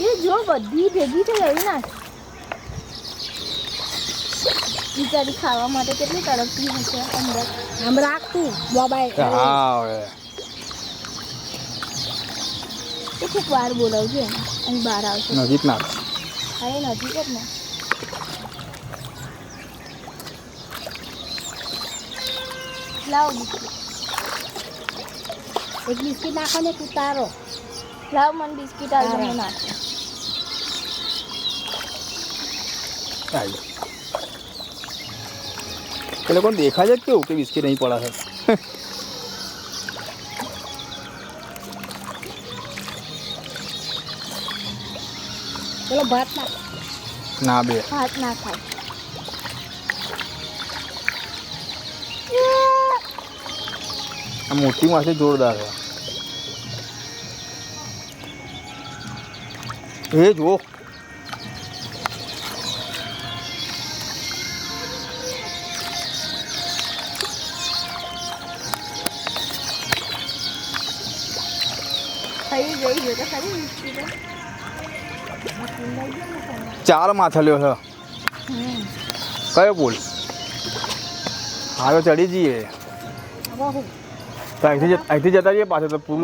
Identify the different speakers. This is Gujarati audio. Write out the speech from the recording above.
Speaker 1: એ જો બધી ભેગી થઈ ગઈ ના બિચારી ખાવા માટે કેટલી તડપતી હશે અંદર.
Speaker 2: આમ રાખ તું મોબાઈલ.
Speaker 3: હા
Speaker 1: એ ખૂબ વાર બોલાવજો એમ અહીં બહાર આવશે
Speaker 3: નજીક ના.
Speaker 1: હા એ નજીક જ ને. લાવો બિસ્કીટ
Speaker 2: એક બિસ્કીટ નાખો ને તું તારો.
Speaker 1: લાવ મને બિસ્કિટ.
Speaker 3: એ લોકોને છે કેવું કે બિસ્કિટ નહીં પડે છે
Speaker 2: પેલો ભાત નાખ
Speaker 3: ના બે.
Speaker 1: ભાત ના ખાય.
Speaker 3: આ મોટી માછલી જોરદાર છે. એ જુઓ
Speaker 1: ચાર
Speaker 3: ચાર માછલીઓ છે કયો પુલ હા ચડી જઈએ અહીંથી અહીંથી જતા રહીએ પાછળ તો પુલ